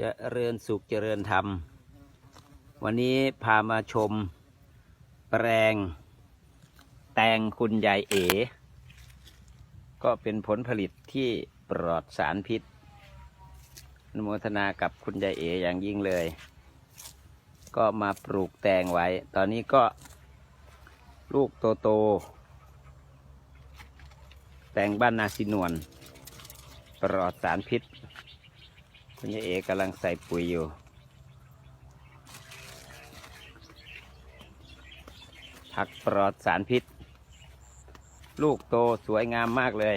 จเริญสุขเจริญธรรม วันนี้พามาชม แปลง แตงคุณยายเอก็เป็นผลผลิตที่ปลอดสารพิษนโมทนากับคุณยายเออย่างยิ่งเลย ก็มาปลูกแตงไว้ ตอนนี้ก็ลูกโตๆแตงบ้านนาซินวนปลอดสารพิษ คุณยายเอกำลังใส่ปุ๋ยอยู่ ผักปลอดสารพิษ ลูกโตสวยงามมากเลย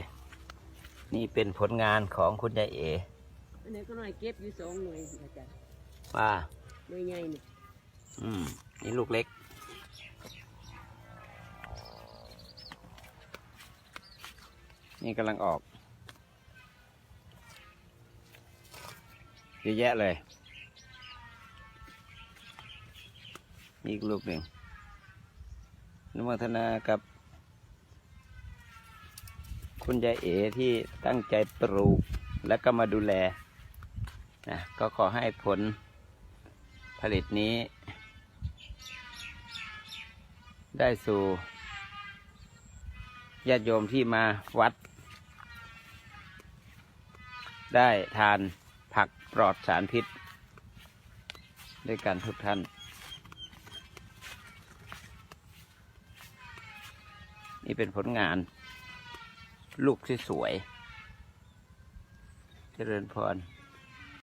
นี่เป็นผลงานของคุณยายเออันนี้ก็หน่อยเก็บอยู่สองหน่วยอาจารย์ว่าหน่วยใหญ่นี่อืม นี่ลูกเล็ก นี่กำลังออก เยอะแยะเลยนี่อีกลูกหนึ่งนุโมทนากับ คุณยายเอ๋ที่ตั้งใจปลูกแล้วก็มาดูแลนะก็ขอให้ผลผลิตนี้ ได้สู่ญาติโยมที่มาวัด ได้ทาน ผักปลอดสารพิษ ด้วยกันทุกท่าน นี่เป็นผลงาน ลูกที่สวย เจริญพร